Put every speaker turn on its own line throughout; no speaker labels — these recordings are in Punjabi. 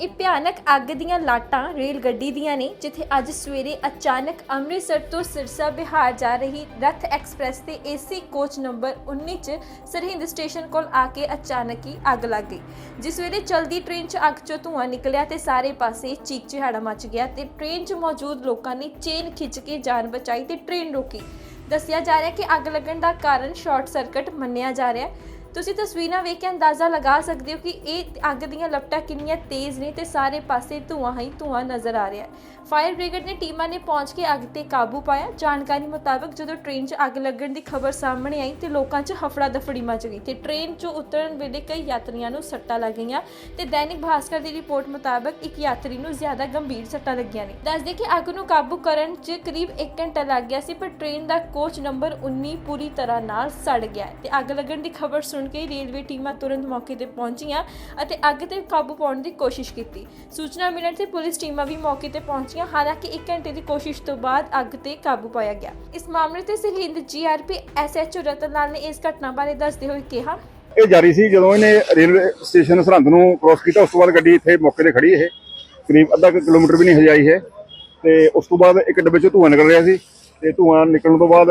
ਇਹ ਭਿਆਨਕ ਅੱਗ ਦੀਆਂ ਲਾਟਾਂ ਰੇਲ ਗੱਡੀ ਦੀਆਂ ਨੇ, ਜਿੱਥੇ ਅੱਜ ਸਵੇਰੇ ਅਚਾਨਕ ਅੰਮ੍ਰਿਤਸਰ ਤੋਂ ਸਿਰਸਾ ਬਿਹਾਰ ਜਾ ਰਹੀ ਰਥ ਐਕਸਪ੍ਰੈਸ ਦੇ ਏਸੀ ਕੋਚ ਨੰਬਰ 19 ਚ ਸਰਹਿੰਦ ਸਟੇਸ਼ਨ ਕੋਲ ਆ ਕੇ ਅਚਾਨਕ ਹੀ ਅੱਗ ਲੱਗ ਗਈ। ਜਿਸ ਵੇਲੇ ਚਲਦੀ ਟ੍ਰੇਨ 'ਚ ਅੱਗ 'ਚੋਂ ਧੂੰਆਂ ਨਿਕਲਿਆ ਤੇ ਸਾਰੇ ਪਾਸੇ ਚੀਕ ਚਿਹਾੜਾ ਮਚ ਗਿਆ ਤੇ ਟ੍ਰੇਨ 'ਚ ਮੌਜੂਦ ਲੋਕਾਂ ਨੇ ਚੇਨ ਖਿੱਚ ਕੇ ਜਾਨ ਬਚਾਈ ਤੇ ਟ੍ਰੇਨ ਰੋਕੀ। ਦੱਸਿਆ ਜਾ ਰਿਹਾ ਕਿ ਅੱਗ ਲੱਗਣ ਦਾ ਕਾਰਨ ਸ਼ਾਰਟ ਸਰਕਟ ਮੰਨਿਆ ਜਾ ਰਿਹਾ ਹੈ। ਤੁਸੀਂ ਤਸਵੀਰਾਂ ਵੇਖ ਕੇ ਅੰਦਾਜ਼ਾ ਲਗਾ ਸਕਦੇ ਹੋ ਕਿ ਇਹ ਅੱਗ ਦੀਆਂ ਲਪਟਾਂ ਕਿੰਨੀਆਂ ਤੇਜ਼ ਨੇ ਤੇ ਸਾਰੇ ਪਾਸੇ ਧੂਆਂ ਹੀ ਧੂਆਂ ਨਜ਼ਰ ਆ ਰਿਹਾ ਹੈ। ਫਾਇਰ ਬ੍ਰਿਗੇਡ ਨੇ ਟੀਮਾਂ ਨੇ ਪਹੁੰਚ ਕੇ ਅੱਗ ਤੇ ਕਾਬੂ ਪਾਇਆ। ਜਾਣਕਾਰੀ ਮੁਤਾਬਕ ਜਦੋਂ ਟ੍ਰੇਨ 'ਚ ਅੱਗ ਲੱਗਣ ਦੀ ਖਬਰ ਸਾਹਮਣੇ ਆਈ ਤੇ ਲੋਕਾਂ 'ਚ ਹਫੜਾ ਦਫੜੀ ਮਚ ਗਈ ਤੇ ਟ੍ਰੇਨ 'ਚੋਂ ਉਤਰਨ ਵੇਲੇ ਕਈ ਯਾਤਰੀਆਂ ਨੂੰ ਸੱਟਾਂ ਲੱਗ ਗਈਆਂ ਤੇ ਦੈਨਿਕ ਭਾਸਕਰ ਦੀ ਰਿਪੋਰਟ ਮੁਤਾਬਕ ਇੱਕ ਯਾਤਰੀ ਨੂੰ ਜ਼ਿਆਦਾ ਗੰਭੀਰ ਸੱਟਾਂ ਲੱਗੀਆਂ ਨੇ। ਦੱਸਦੇ ਕਿ ਅੱਗ ਨੂੰ ਕਾਬੂ ਕਰਨ 'ਚ ਕਰੀਬ 1 ਘੰਟਾ ਲੱਗ ਗਿਆ ਸੀ ਪਰ ਟ੍ਰੇਨ ਦਾ ਕੋਚ ਨੰਬਰ 19 ਪੂਰੀ ਤਰ੍ਹਾਂ ਨਾਲ ਸੜ ਗਿਆ ਹੈ ਤੇ ਅੱਗ ਲੱਗਣ ਦੀ ਖਬਰ ਸੁਣ ਕੇ ਰੇਲਵੇ ਟੀਮਾਂ ਤੁਰੰਤ ਮੌਕੇ ਤੇ ਪਹੁੰਚੀਆਂ ਅਤੇ ਅੱਗ ਤੇ ਕਾਬੂ ਪਾਉਣ ਦੀ ਕੋਸ਼ਿਸ਼ ਕੀਤੀ। ਸੂਚਨਾ ਮਿਲਣ ਤੇ ਪੁਲਿਸ ਟੀਮਾਂ ਵੀ ਮੌਕੇ ਤੇ ਪਹੁੰਚੀਆਂ, ਹਾਲਾਂਕਿ 1 ਘੰਟੇ ਦੀ ਕੋਸ਼ਿਸ਼ ਤੋਂ ਬਾਅਦ ਅੱਗ ਤੇ ਕਾਬੂ ਪਾਇਆ ਗਿਆ। ਇਸ ਮਾਮਲੇ ਤੇ ਸਰਹਿੰਦ ਜੀਆਰਪੀ ਐਸਐਚਓ ਰਤਨ ਲਾਲ ਨੇ ਇਸ ਘਟਨਾ ਬਾਰੇ ਦੱਸਦੇ ਹੋਏ ਕਿਹਾ,
ਇਹ ਜਾਰੀ ਸੀ ਜਦੋਂ ਇਹਨੇ ਰੇਲਵੇ ਸਟੇਸ਼ਨ ਸਰਹੰਦ ਨੂੰ ਕ੍ਰੋਸ ਕੀਤਾ, ਉਸ ਤੋਂ ਬਾਅਦ ਗੱਡੀ ਇੱਥੇ ਮੌਕੇ ਤੇ ਖੜੀ ਇਹ। ਕਰੀਬ ਅੱਧਾ ਕਿਲੋਮੀਟਰ ਵੀ ਨਹੀਂ ਹਜਾਈ ਹੈ ਤੇ ਉਸ ਤੋਂ ਬਾਅਦ ਇੱਕ ਡੱਬੇ ਚੋਂ ਧੂੰਆਂ ਨਿਕਲ ਰਿਹਾ ਸੀ ਤੇ ਧੂੰਆਂ ਨਿਕਲਣ ਤੋਂ ਬਾਅਦ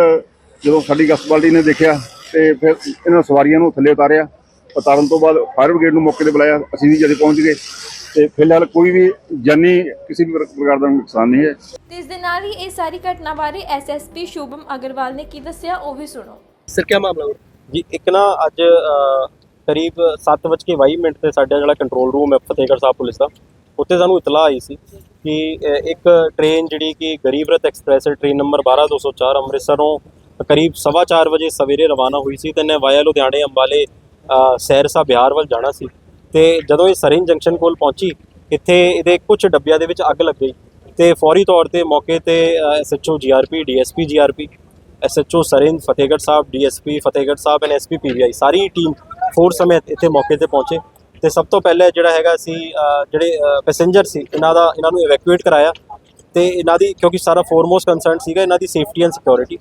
ਜਦੋਂ ਸਾਡੀ ਗਸਤ ਬਾਲਟੀ ਨੇ ਦੇਖਿਆ ਤੇ ਫਿਰ ਇਹਨਾਂ ਸਵਾਰੀਆਂ ਨੂੰ ਥੱਲੇ ਉਤਾਰਿਆ। ਉਤਾਰਨ ਤੋਂ ਬਾਅਦ ਫਾਇਰ ਬ੍ਰਿਗੇਡ ਨੂੰ ਮੌਕੇ ਤੇ ਬੁਲਾਇਆ। ਅਸੀਂ ਵੀ ਜਦ ਪਹੁੰਚ ਗਏ ਤੇ ਫਿਲਹਾਲ ਕੋਈ ਵੀ ਜਾਨੀ ਕਿਸੇ ਵੀ ਪ੍ਰਕਾਰ ਦਾ ਨੁਕਸਾਨ ਨਹੀਂ ਹੈ।
ਤੇ ਇਸ ਦੇ ਨਾਲ ਹੀ ਇਹ ਸਾਰੀ ਘਟਨਾ ਬਾਰੇ ਐਸਐਸਪੀ ਸ਼ੁਭਮ ਅਗਰਵਾਲ ਨੇ ਕੀ ਦੱਸਿਆ ਉਹ ਵੀ ਸੁਣੋ।
ਸਰ ਕੀ ਮਾਮਲਾ ਹੈ?
ਜੀ ਇੱਕ ਨਾ ਅੱਜ ਕਰੀਬ 7:22 ਮਿੰਟ ਤੇ ਸਾਡਾ ਜਿਹੜਾ ਕੰਟਰੋਲ ਰੂਮ ਹੈ ਫਤਿਹਗੜ੍ਹ ਸਾਹਿਬ ਪੁਲਿਸ ਦਾ ਉੱਥੇ ਸਾਨੂੰ ਇਤਲਾਹ ਆਈ ਸੀ ਕਿ ਇੱਕ ਟ੍ਰੇਨ ਜਿਹੜੀ ਕਿ Garib Rath express train number 12204 ਅੰਮ੍ਰਿਤਸਰੋਂ ਕਰੀਬ 4:30 ਵਜੇ ਸਵੇਰੇ ਰਵਾਨਾ ਹੋਈ ਸੀ ਤੇ ਇਹਨੇ ਵਾਇਆ ਲੁਧਿਆਣੇ ਅੰਬਾਲੇ ਅ, ਸਹਿਰਸਾ ਬਿਹਾਰ ਵੱਲ ਜਾਣਾ ਸੀ। ਤੇ ਜਦੋਂ ਇਹ ਸਰਿੰਜ ਜੰਕਸ਼ਨ ਕੋਲ ਪਹੁੰਚੀ ਇੱਥੇ ਇਹਦੇ ਕੁਝ ਡੱਬਿਆਂ ਦੇ ਵਿੱਚ ਅੱਗ ਲੱਗ ਗਈ। ਤੇ ਫੌਰੀ ਤੌਰ ਤੇ ਮੌਕੇ ਤੇ SHO GRP DSP GRP SHO Sirhind Fatehgarh Sahib DSP Fatehgarh Sahib and SP PVI sorry team force ਸਮੇਤ ਇੱਥੇ ਮੌਕੇ ਤੇ ਪਹੁੰਚੇ। ਤੇ ਸਭ ਤੋਂ ਪਹਿਲੇ ਜਿਹੜਾ ਹੈਗਾ ਸੀ ਜਿਹੜੇ ਪੈਸੇਂਜਰ ਸੀ ਇਹਨਾਂ ਦਾ ਇਹਨਾਂ ਨੂੰ ਇਵੈਕੂਏਟ ਕਰਾਇਆ। ਤੇ ਇਹਨਾਂ ਦੀ ਕਿਉਂਕਿ ਸਾਰਾ ਫੋਰਮੋਸਟ ਕੰਸਰਨ ਸੀਗਾ ਇਹਨਾਂ ਦੀ ਸੇਫਟੀ ਐਂਡ ਸਿਕਿਉਰਿਟੀ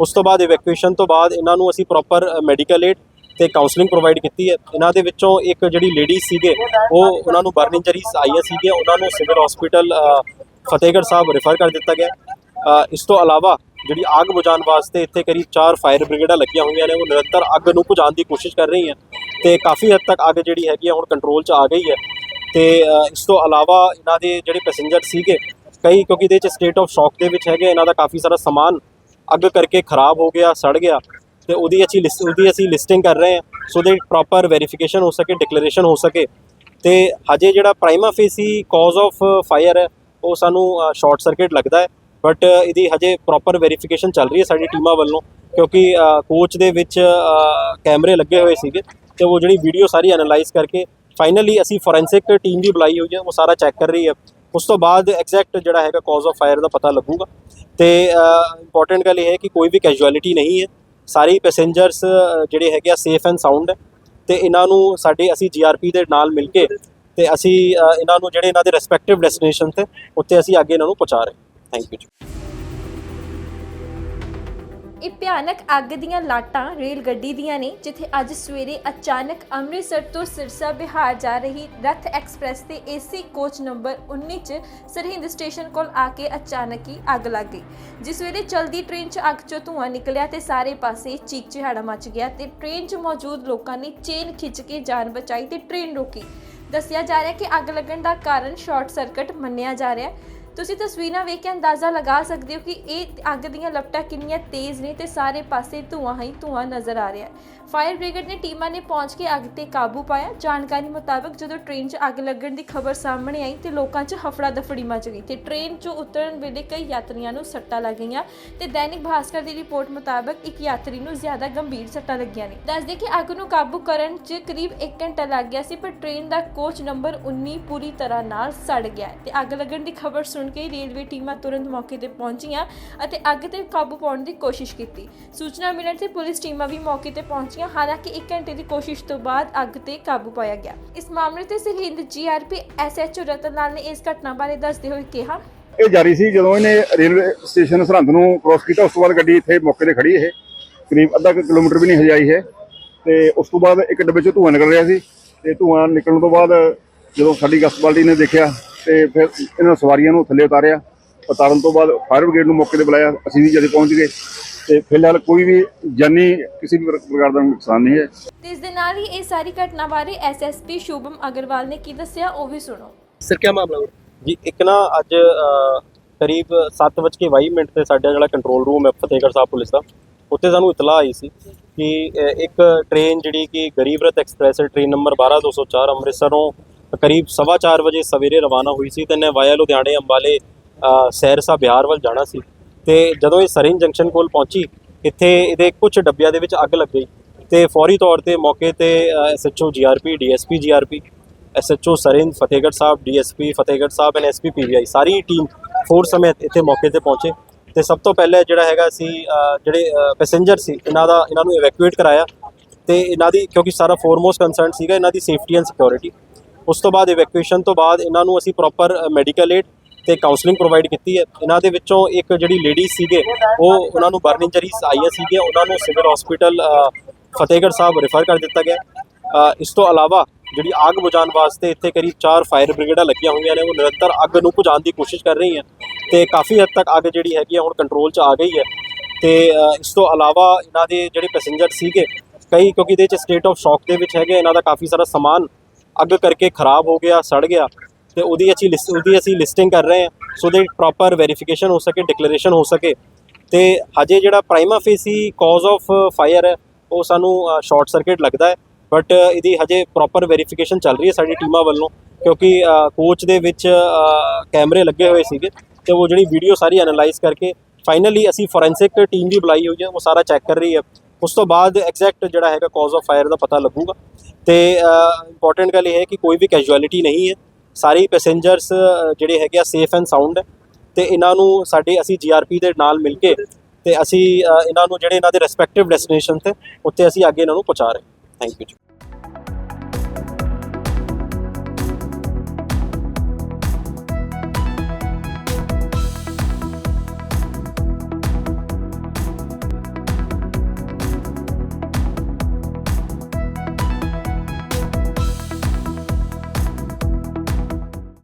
ਉਸ ਤੋਂ ਬਾਅਦ ਇਵੈਕੂਏਸ਼ਨ ਤੋਂ ਬਾਅਦ ਇਹਨਾਂ ਨੂੰ ਅਸੀਂ ਪ੍ਰੋਪਰ ਮੈਡੀਕਲ ਏਡ ਤੇ ਕਾਉਂਸਲਿੰਗ ਪ੍ਰੋਵਾਈਡ ਕੀਤੀ ਹੈ। ਇਹਨਾਂ ਦੇ ਵਿੱਚੋਂ ਇੱਕ ਜਿਹੜੀ ਲੇਡੀਜ਼ ਸੀਗੇ, ਉਹ ਉਹਨਾਂ ਨੂੰ ਬਰਨ ਇੰਜਰੀਜ਼ ਆਈਆਂ ਸੀਗੀਆਂ। ਉਹਨਾਂ ਨੂੰ civil hospital Fatehgarh Sahib refer ਕਰ ਦਿੱਤਾ ਗਿਆ। ਇਸ ਤੋਂ ਇਲਾਵਾ ਜਿਹੜੀ ਆਗ ਬੁਝਾਉਣ ਵਾਸਤੇ ਇੱਥੇ ਕਰੀਬ 4 ਫਾਇਰ ਬ੍ਰਿਗੇਡਾਂ ਲੱਗੀਆਂ ਹੋਈਆਂ ਨੇ, ਉਹ ਨਿਰੰਤਰ ਅੱਗ ਨੂੰ ਬੁਝਾਉਣ ਦੀ ਕੋਸ਼ਿਸ਼ ਕਰ ਰਹੀਆਂ। ਤੇ ਕਾਫੀ ਹੱਦ ਤੱਕ ਅੱਗ ਜਿਹੜੀ ਹੈਗੀ ਆ, ਹੁਣ ਕੰਟਰੋਲ 'ਚ ਆ ਗਈ ਹੈ। ਤੇ ਇਸ ਤੋਂ ਇਲਾਵਾ ਇਹਨਾਂ ਦੇ ਜਿਹੜੇ ਪੈਸੇਂਜਰ ਸੀਗੇ, ਕਈ ਕਿਉਂਕਿ ਇਹਦੇ 'ਚ ਸਟੇਟ ਆਫ ਸ਼ੌਕ ਦੇ ਵਿੱਚ ਹੈਗੇ ਇਹਨਾਂ ਦਾ ਕਾਫੀ ਸਾਰਾ ਸਮਾਨ ਅੱਗ ਕਰਕੇ ਖਰਾਬ ਹੋ ਗਿਆ, ਸੜ ਗਿਆ ਤੇ ਉਹਦੀ ਅਸੀਂ ਲਿਸਟ ਉਹਦੀ ਅਸੀਂ ਲਿਸਟਿੰਗ ਕਰ ਰਹੇ ਹਾਂ ਸੋ ਦੇ ਪ੍ਰੋਪਰ ਵੈਰੀਫਿਕੇਸ਼ਨ ਹੋ ਸਕੇ ਡਿਕਲੇਰੇਸ਼ਨ ਹੋ ਸਕੇ। ਤੇ ਹਜੇ ਜਿਹੜਾ prima facie cause of fire ਹੈ, ਉਹ ਸਾਨੂੰ ਸ਼ਾਰਟ ਸਰਕਟ ਲੱਗਦਾ ਹੈ ਬਟ ਇਹਦੀ ਹਜੇ ਪ੍ਰੋਪਰ ਵੈਰੀਫਿਕੇਸ਼ਨ ਚੱਲ ਰਹੀ ਹੈ ਸਾਡੀ ਟੀਮਾਂ ਵੱਲੋਂ, ਕਿਉਂਕਿ ਕੋਚ ਦੇ ਵਿੱਚ ਕੈਮਰੇ ਲੱਗੇ ਹੋਏ ਸੀਗੇ ਤੇ ਉਹ ਜਿਹੜੀ ਵੀਡੀਓ ਸਾਰੀ ਐਨਾਲਾਈਜ਼ ਕਰਕੇ ਫਾਈਨਲੀ ਅਸੀਂ ਫੋਰੈਂਸਿਕ ਟੀਮ ਵੀ ਬੁਲਾਈ ਹੋਈ ਹੈ, ਉਹ ਸਾਰਾ ਚੈੱਕ ਕਰ ਰਹੀ ਹੈ। ਉਸ ਤੋਂ ਬਾਅਦ ਐਗਜ਼ੈਕਟ ਜਿਹੜਾ ਹੈਗਾ ਕਾਜ਼ ਆਫ ਫਾਇਰ ਦਾ ਪਤਾ ਲੱਗੂਗਾ। ਤੇ ਇੰਪੋਰਟੈਂਟ ਗੱਲ ਇਹ ਹੈ ਕਿ ਕੋਈ ਵੀ ਕੈਜੁਅਲਿਟੀ ਨਹੀਂ ਹੈ। ਸਾਰੇ ਪੈਸੇਂਜਰਸ ਜਿਹੜੇ ਹੈਗੇ ਆ ਸੇਫ ਐਂਡ ਸਾਊਂਡ ਹੈ। ਤੇ ਇਹਨਾਂ ਨੂੰ ਸਾਡੇ, ਅਸੀਂ ਜੀਆਰਪੀ ਦੇ ਨਾਲ ਮਿਲ ਕੇ ਤੇ ਅਸੀਂ ਇਹਨਾਂ ਨੂੰ ਜਿਹੜੇ ਇਹਨਾਂ ਦੇ ਰਿਸਪੈਕਟਿਵ ਡੈਸਟੀਨੇਸ਼ਨ ਤੇ, ਉੱਥੇ ਅਸੀਂ ਅੱਗੇ ਇਹਨਾਂ ਨੂੰ ਪਹੁੰਚਾ ਰਹੇ ਥੈਂਕ ਯੂ ਜੀ।
ਇਹ ਭਿਆਨਕ ਅੱਗ ਦੀਆਂ ਲਾਟਾਂ ਰੇਲ ਗੱਡੀ ਦੀਆਂ ਨੇ, ਜਿੱਥੇ ਅੱਜ ਸਵੇਰੇ ਅਚਾਨਕ ਅੰਮ੍ਰਿਤਸਰ ਤੋਂ ਸਿਰਸਾ ਬਿਹਾਰ ਜਾ ਰਹੀ ਰਥ ਐਕਸਪ੍ਰੈਸ ਦੇ ਏਸੀ ਕੋਚ ਨੰਬਰ 19 ਚ ਸਰਹਿੰਦ ਸਟੇਸ਼ਨ ਕੋਲ ਆ ਕੇ ਅਚਾਨਕ ਹੀ ਅੱਗ ਲੱਗ ਗਈ। ਜਿਸ ਵੇਲੇ ਚਲਦੀ ਟ੍ਰੇਨ 'ਚ ਅੱਗ 'ਚੋਂ ਧੂੰਆਂ ਨਿਕਲਿਆ ਤੇ ਸਾਰੇ ਪਾਸੇ ਚੀਕ ਚਿਹਾੜਾ ਮਚ ਗਿਆ ਤੇ ਟ੍ਰੇਨ 'ਚ ਮੌਜੂਦ ਲੋਕਾਂ ਨੇ ਚੇਨ ਖਿੱਚ ਕੇ ਜਾਨ ਬਚਾਈ ਤੇ ਟ੍ਰੇਨ ਰੋਕੀ। ਦੱਸਿਆ ਜਾ ਰਿਹਾ ਕਿ ਅੱਗ ਲੱਗਣ ਦਾ ਕਾਰਨ ਸ਼ਾਰਟ ਸਰਕਟ ਮੰਨਿਆ ਜਾ ਰਿਹਾ ਹੈ। ਤੁਸੀਂ ਤਸਵੀਰਾਂ ਵੇਖ ਕੇ ਅੰਦਾਜ਼ਾ ਲਗਾ ਸਕਦੇ ਹੋ ਕਿ ਇਹ ਅੱਗ ਦੀਆਂ ਲਪਟਾਂ ਕਿੰਨੀਆਂ ਤੇਜ਼ ਨੇ ਤੇ ਸਾਰੇ ਪਾਸੇ ਧੂਆਂ ਹੀ ਧੂਆਂ ਨਜ਼ਰ ਆ ਰਿਹਾ ਹੈ। ਫਾਇਰ ਬ੍ਰਿਗੇਡ ਨੇ ਟੀਮਾਂ ਨੇ ਪਹੁੰਚ ਕੇ ਅੱਗ ਤੇ ਕਾਬੂ ਪਾਇਆ। ਜਾਣਕਾਰੀ ਮੁਤਾਬਕ ਜਦੋਂ ਟ੍ਰੇਨ 'ਚ ਅੱਗ ਲੱਗਣ ਦੀ ਖਬਰ ਸਾਹਮਣੇ ਆਈ ਤੇ ਲੋਕਾਂ 'ਚ ਹਫੜਾ ਦਫੜੀ ਮਚ ਗਈ ਤੇ ਟ੍ਰੇਨ 'ਚੋਂ ਉਤਰਨ ਵੇਲੇ ਕਈ ਯਾਤਰੀਆਂ ਨੂੰ ਸੱਟਾਂ ਲੱਗ ਗਈਆਂ ਤੇ ਦੈਨਿਕ ਭਾਸਕਰ ਦੀ ਰਿਪੋਰਟ ਮੁਤਾਬਕ ਇੱਕ ਯਾਤਰੀ ਨੂੰ ਜ਼ਿਆਦਾ ਗੰਭੀਰ ਸੱਟਾਂ ਲੱਗੀਆਂ ਨੇ। ਦੱਸਦੇ ਕਿ ਅੱਗ ਨੂੰ ਕਾਬੂ ਕਰਨ 'ਚ ਕਰੀਬ 1 ਘੰਟਾ ਲੱਗ ਗਿਆ ਸੀ, ਪਰ ਟ੍ਰੇਨ ਦਾ ਕੋਚ ਨੰਬਰ 19 ਪੂਰੀ ਤਰ੍ਹਾਂ ਨਾਲ ਸੜ ਗਿਆ ਹੈ ਤੇ ਅੱਗ ਲੱਗਣ ਦੀ ਖਬਰ ਸੁਣ ਕੇ ਰੇਲਵੇ ਟੀਮਾਂ ਤੁਰੰਤ ਮੌਕੇ ਤੇ ਪਹੁੰਚੀਆਂ ਅਤੇ ਅੱਗ ਤੇ ਕਾਬੂ ਪਾਉਣ ਦੀ ਕੋਸ਼ਿਸ਼ ਕੀਤੀ। ਸੂਚਨਾ ਮਿਲਣ ਤੇ ਪੁਲਿਸ ਟੀਮਾਂ ਵੀ ਮੌਕੇ ਤੇ ਪਹੁੰਚੀਆਂ, ਹਾਲਾਂਕਿ 1 ਘੰਟੇ ਦੀ ਕੋਸ਼ਿਸ਼ ਤੋਂ ਬਾਅਦ ਅੱਗ ਤੇ ਕਾਬੂ ਪਾਇਆ ਗਿਆ। ਇਸ ਮਾਮਲੇ ਤੇ ਸਰਹਿੰਦ ਜੀਆਰਪੀ ਐਸਐਚਓ ਰਤਨ ਲਾਲ ਨੇ ਇਸ ਘਟਨਾ ਬਾਰੇ ਦੱਸਦੇ ਹੋਏ ਕਿਹਾ,
ਇਹ ਜਾਰੀ ਸੀ ਜਦੋਂ ਇਹਨੇ ਰੇਲਵੇ ਸਟੇਸ਼ਨ ਸਰਹੰਦ ਨੂੰ ਕ੍ਰੋਸ ਕੀਤਾ, ਉਸ ਤੋਂ ਬਾਅਦ ਗੱਡੀ ਇੱਥੇ ਮੌਕੇ ਤੇ ਖੜੀ ਇਹ। ਕਰੀਬ ਅੱਧਾ ਕਿਲੋਮੀਟਰ ਵੀ ਨਹੀਂ ਹਜਾਈ ਹੈ ਤੇ ਉਸ ਤੋਂ ਬਾਅਦ ਇੱਕ ਡੱਬੇ ਚੋਂ ਧੂੰਆਂ ਨਿਕਲ ਰਿਹਾ ਸੀ ਤੇ ਧੂੰਆਂ ਨਿਕਲਣ ਤੋਂ ਬਾਅਦ ਜਦੋਂ ਸਾਡੀ ਗਸ਼ਤ ਪਾਰਟੀ ਨੇ ਦੇਖਿਆ ਤੇ ਫਿਰ ਇਹਨਾਂ ਸਵਾਰੀਆਂ ਨੂੰ ਥੱਲੇ ਉਤਾਰਿਆ। ਉਤਾਰਨ ਤੋਂ ਬਾਅਦ ਫਾਇਰ ਬ੍ਰਿਗੇਡ ਨੂੰ ਮੌਕੇ ਤੇ ਬੁਲਾਇਆ। ਅਸੀਂ ਵੀ ਜਦ ਪਹੁੰਚ ਗਏ ਤੇ ਫਿਲਹਾਲ ਕੋਈ ਵੀ ਜਾਨੀ ਕਿਸੇ ਵੀ ਪ੍ਰਕਾਰ ਦਾ ਨੁਕਸਾਨ ਨਹੀਂ ਹੈ।
ਤੇ ਇਸ ਦੇ ਨਾਲ ਹੀ ਇਹ ਸਾਰੀ ਘਟਨਾ ਬਾਰੇ ਐਸਐਸਪੀ ਸ਼ੁਭਮ ਅਗਰਵਾਲ ਨੇ ਕੀ ਦੱਸਿਆ ਉਹ ਵੀ ਸੁਣੋ।
ਸਰ ਕੀ ਮਾਮਲਾ ਜੀ ਇੱਕ ਨਾ ਅੱਜ ਕਰੀਬ 7:22 ਮਿੰਟ ਤੇ ਸਾਡਾ ਜਿਹੜਾ ਕੰਟਰੋਲ ਰੂਮ ਹੈ ਫਤਿਹਗੜ੍ਹ ਸਾਹਿਬ ਪੁਲਿਸ ਦਾ ਉੱਥੇ ਸਾਨੂੰ ਇਤਲਾਹ ਆਈ ਸੀ ਕਿ ਇੱਕ ਟ੍ਰੇਨ ਜਿਹੜੀ ਕਿ Garib Rath express train number 12204 ਅੰਮ੍ਰਿਤਸਰੋਂ ਕਰੀਬ 4:30 ਵਜੇ ਸਵੇਰੇ ਰਵਾਨਾ ਹੋਈ ਸੀ ਤੇ ਨੇ ਵਾਇਆ ਲੁਧਿਆਣੇ ਅੰਬਾਲੇ ਸਹਿਰਸਾ ਬਿਹਾਰ ਵੱਲ ਜਾਣਾ ਸੀ। ਤੇ ਜਦੋਂ ਇਹ ਸਰਿੰਜ ਜੰਕਸ਼ਨ ਕੋਲ ਪਹੁੰਚੀ, ਇੱਥੇ ਇਹਦੇ ਕੁਝ ਡੱਬਿਆਂ ਦੇ ਵਿੱਚ ਅੱਗ ਲੱਗ ਗਈ। ਤੇ ਫੌਰੀ ਤੌਰ ਤੇ ਮੌਕੇ ਤੇ SHO GRP DSP GRP SHO Sirhind Fatehgarh Sahib DSP Fatehgarh Sahib and SP PVI sorry team force ਸਮੇਤ ਇੱਥੇ ਮੌਕੇ ਤੇ ਪਹੁੰਚੇ। ਤੇ ਸਭ ਤੋਂ ਪਹਿਲੇ ਜਿਹੜਾ ਹੈਗਾ ਸੀ ਜਿਹੜੇ ਪੈਸੇਂਜਰ ਸੀ, ਇਹਨਾਂ ਦਾ, ਇਹਨਾਂ ਨੂੰ ਇਵੈਕੂਏਟ ਕਰਾਇਆ। ਤੇ ਇਹਨਾਂ ਦੀ, ਕਿਉਂਕਿ ਸਾਰਾ ਫੋਰਮੋਸਟ ਕੰਸਰਨ ਸੀਗਾ ਇਹਨਾਂ ਦੀ ਸੇਫਟੀ ਐਂਡ ਸਿਕਿਉਰਿਟੀ ਉਸ ਤੋਂ ਬਾਅਦ ਇਵੈਕੂਏਸ਼ਨ ਤੋਂ ਬਾਅਦ ਇਹਨਾਂ ਨੂੰ ਅਸੀਂ ਪ੍ਰੋਪਰ ਮੈਡੀਕਲ ਏਡ ਤੇ ਕਾਉਂਸਲਿੰਗ ਪ੍ਰੋਵਾਈਡ ਕੀਤੀ ਹੈ। ਇਹਨਾਂ ਦੇ ਵਿੱਚੋਂ ਇੱਕ ਜਿਹੜੀ ਲੇਡੀ ਸੀਗੇ, ਉਹ ਉਹਨਾਂ ਨੂੰ ਬਰਨ ਇੰਜਰੀਜ਼ ਆਈਆਂ ਸੀਗੀਆਂ। ਉਹਨਾਂ ਨੂੰ civil hospital Fatehgarh Sahib refer ਕਰ ਦਿੱਤਾ ਗਿਆ। ਇਸ ਤੋਂ ਇਲਾਵਾ ਜਿਹੜੀ ਆਗ ਬੁਝਾਉਣ ਵਾਸਤੇ ਇੱਥੇ ਕਰੀਬ 4 ਫਾਇਰ ਬ੍ਰਿਗੇਡਾਂ ਲੱਗੀਆਂ ਹੋਈਆਂ ਨੇ, ਉਹ ਨਿਰੰਤਰ ਅੱਗ ਨੂੰ ਬੁਝਾਉਣ ਦੀ ਕੋਸ਼ਿਸ਼ ਕਰ ਰਹੀਆਂ। ਤੇ ਕਾਫੀ ਹੱਦ ਤੱਕ ਅੱਗ ਜਿਹੜੀ ਹੈਗੀ ਆ, ਹੁਣ ਕੰਟਰੋਲ 'ਚ ਆ ਗਈ ਹੈ। ਤੇ ਇਸ ਤੋਂ ਇਲਾਵਾ ਇਹਨਾਂ ਦੇ ਜਿਹੜੇ ਪੈਸੇਂਜਰ ਸੀਗੇ, ਕਈ ਕਿਉਂਕਿ ਇਹਦੇ 'ਚ ਸਟੇਟ ਆਫ ਸ਼ੌਕ ਦੇ ਵਿੱਚ ਹੈਗੇ ਇਹਨਾਂ ਦਾ ਕਾਫੀ ਸਾਰਾ ਸਮਾਨ ਅੱਗ ਕਰਕੇ ਖਰਾਬ ਹੋ ਗਿਆ, ਸੜ ਗਿਆ ਤੇ ਉਹਦੀ ਅਸੀਂ ਲਿਸਟ ਉਹਦੀ ਅਸੀਂ ਲਿਸਟਿੰਗ ਕਰ ਰਹੇ ਹਾਂ ਸੋ ਦੇ ਪ੍ਰੋਪਰ ਵੈਰੀਫਿਕੇਸ਼ਨ ਹੋ ਸਕੇ ਡਿਕਲੇਰੇਸ਼ਨ ਹੋ ਸਕੇ ਤੇ ਹਜੇ ਜਿਹੜਾ prima facie cause of fire ਹੈ, ਉਹ ਸਾਨੂੰ ਸ਼ਾਰਟ ਸਰਕਟ ਲੱਗਦਾ ਹੈ ਬਟ ਇਹਦੀ ਹਜੇ ਪ੍ਰੋਪਰ ਵੈਰੀਫਿਕੇਸ਼ਨ ਚੱਲ ਰਹੀ ਹੈ ਸਾਡੀ ਟੀਮਾਂ ਵੱਲੋਂ ਕਿਉਂਕਿ ਕੋਚ ਦੇ ਵਿੱਚ ਕੈਮਰੇ ਲੱਗੇ ਹੋਏ ਸੀਗੇ ਤੇ ਉਹ ਜਿਹੜੀ ਵੀਡੀਓ ਸਾਰੀ ਐਨਾਲਾਈਜ਼ ਕਰਕੇ ਫਾਈਨਲੀ ਅਸੀਂ ਫੋਰੈਂਸਿਕ ਟੀਮ ਵੀ ਬੁਲਾਈ ਹੋਈ ਹੈ, ਉਹ ਸਾਰਾ ਚੈੱਕ ਕਰ ਰਹੀ ਹੈ। ਉਸ ਤੋਂ ਬਾਅਦ ਐਗਜ਼ੈਕਟ ਜਿਹੜਾ ਹੈਗਾ ਕਾਜ਼ ਆਫ ਫਾਇਰ ਦਾ ਪਤਾ ਲੱਗੂਗਾ। ਤੇ ਇੰਪੋਰਟੈਂਟ ਗੱਲ ਇਹ ਹੈ ਕਿ ਕੋਈ ਵੀ ਕੈਜੁਅਲਿਟੀ ਨਹੀਂ ਹੈ। ਸਾਰੇ ਪੈਸੇਂਜਰਸ ਜਿਹੜੇ ਹੈਗੇ ਆ ਸੇਫ ਐਂਡ ਸਾਊਂਡ ਹੈ। ਤੇ ਇਹਨਾਂ ਨੂੰ ਸਾਡੇ, ਅਸੀਂ ਜੀਆਰਪੀ ਦੇ ਨਾਲ ਮਿਲ ਕੇ ਤੇ ਅਸੀਂ ਇਹਨਾਂ ਨੂੰ ਜਿਹੜੇ ਇਹਨਾਂ ਦੇ ਰੈਸਪੈਕਟਿਵ ਡੈਸਟੀਨੇਸ਼ਨ ਤੇ, ਉੱਥੇ ਅਸੀਂ ਅੱਗੇ ਇਹਨਾਂ ਨੂੰ ਪਹੁੰਚਾ ਰਹੇ ਥੈਂਕ ਯੂ ਜੀ।